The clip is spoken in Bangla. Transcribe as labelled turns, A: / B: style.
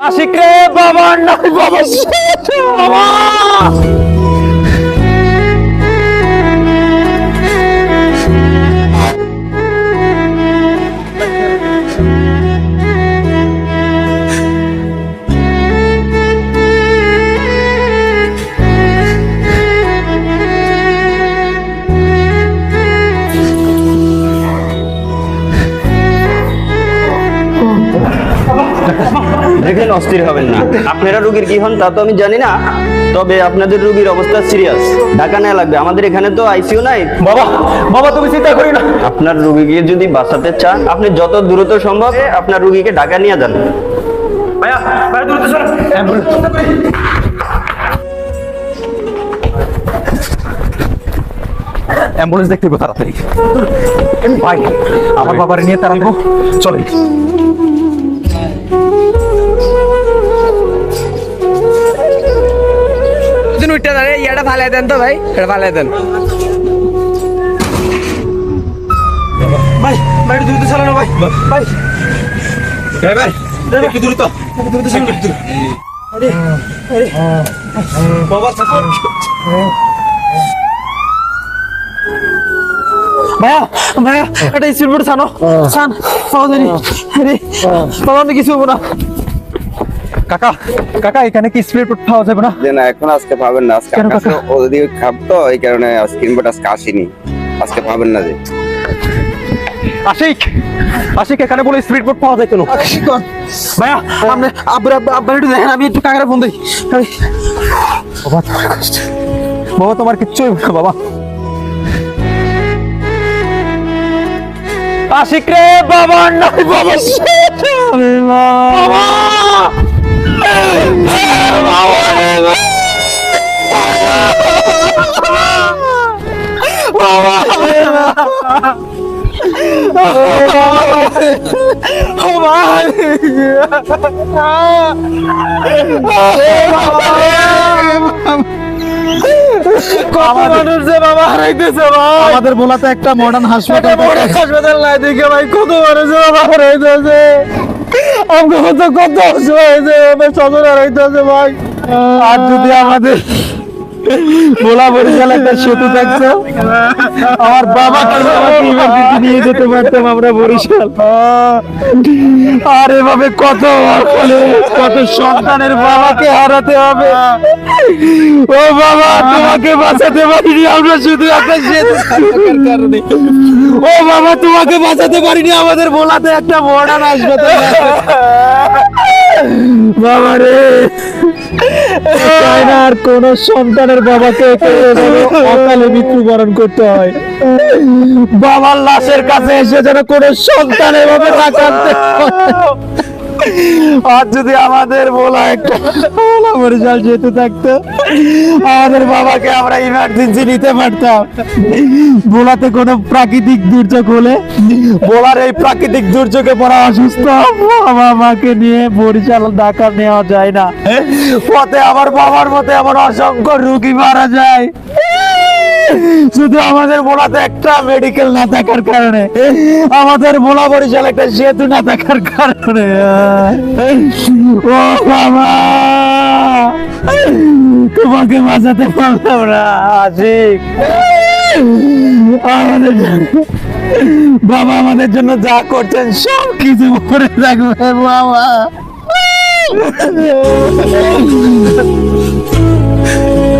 A: আশিক রে বাবা নাই বাবা বাবা
B: দেখেন অস্থির হবেন না। আপনারা রুগীর কি হন তা তো আমি জানি না তবে আপনাদের রুগীর অবস্থা সিরিয়াস। ঢাকা নেওয়া লাগবে। আমাদের এখানে তো আইসিইউ নাই।
A: বাবা বাবা তুমি চিন্তা করি না।
B: আপনার রুগীকে যদি বাঁচাতে চান আপনি যত দ্রুত সম্ভব আপনার রুগীকে ঢাকা নিয়ে যান।
A: ভাইয়া ভাইয়া দূরে তো অ্যাম্বুলেন্স দেখতে হবে তাড়াতাড়ি। ভাই আমার বাবার নিয়ে তাড়াবো চলে।
C: দুদিন উঠতে দাঁড়িয়ে ইয়াটা ফালাই দেন তো ভাই এটা ফালাই দেন।
A: ভাই ভাই দ্রুত চালানো ভাই। ভাই। ভাই। ভাই। একটু দ্রুত। একটু দ্রুত চালানো। একটু আরে আরে। বাবা থাকুন ভাইয়া ভাইয়া এটা স্পিড বোর্ড ছানো। ছান পাওয়া জানি আরে বাবা আমি কিছু হব না। কাকা কাকা এখানে কি স্পিড বোর্ড পাওয়া যাবে না?
D: যে না এখন আজকে পাবেন না আজকে? ওদিকে খাপ তো এই কারণে আজকে আসেনি। আজকে পাবেন না যে।
A: আশিক আশিক এখানে বলে স্পিড পাওয়া যায় কেন? ভাইয়া আপনি আব্বার আব্বার একটু দেখেন আমি একটু কাকারে ফোন দিই। বাবা তোমার কষ্ট বাবা তোমার কিচ্ছু না বাবা। আশিক রে বাবা নাই বাবা বাবা আমাদের বোলাতে একটা মডার্ন হাসপাতাল হাসপাতাল নাই দেখে ভাই কত মানুষ বাবা হারাইতেছে। আমাকে কত কত হয়েছে সদর হারাইতেছে ভাই। আর যদি আমাদের আমাকে নিয়ে যেতে পারতাম আমরা আর এভাবে কত বাবাকে হারাতে হবে। ও বাবা, তোমাকে বাঁচাতে পারিনি, আমরা শুধু একটা ও বাবা, তোমাকে বাঁচাতে পারিনি, আমাদের ভোলাতে একটা মডার্ন আসবে। বাবা রে। আর কোন সন্তানের বাবাকে অকালে মৃত্যুবরণ করতে হয় বাবার লাশের কাছে এসে যেন কোন সন্তান এভাবে না কাঁদতে। আর যদি আমাদের বলা একটা যেহেতু থাকতো, আমাদের বাবাকে আমরা ইমার্জেন্সি নিতে পারতাম। বোলাতে কোনো প্রাকৃতিক দুর্যোগ হলে বোলার এই প্রাকৃতিক দুর্যোগে পড়া অসুস্থ বাবা মাকে নিয়ে বরিশাল, ঢাকা নেওয়া যায় না। পথে আমার বাবার মতে আমার অসংখ্য রুগী মারা যায়। শুধু আমাদের বোলাতে একটা মেডিকেল না থাকার কারণে, আমাদের বোলা বরিশাল একটা সেতু না থাকার কারণে ও বাবা, তোমাকে বাঁচাতে পারলাম না, আশিক। আমাদের বাবা আমাদের জন্য যা করছেন, সব কিছু করে রাখবে, বাবা।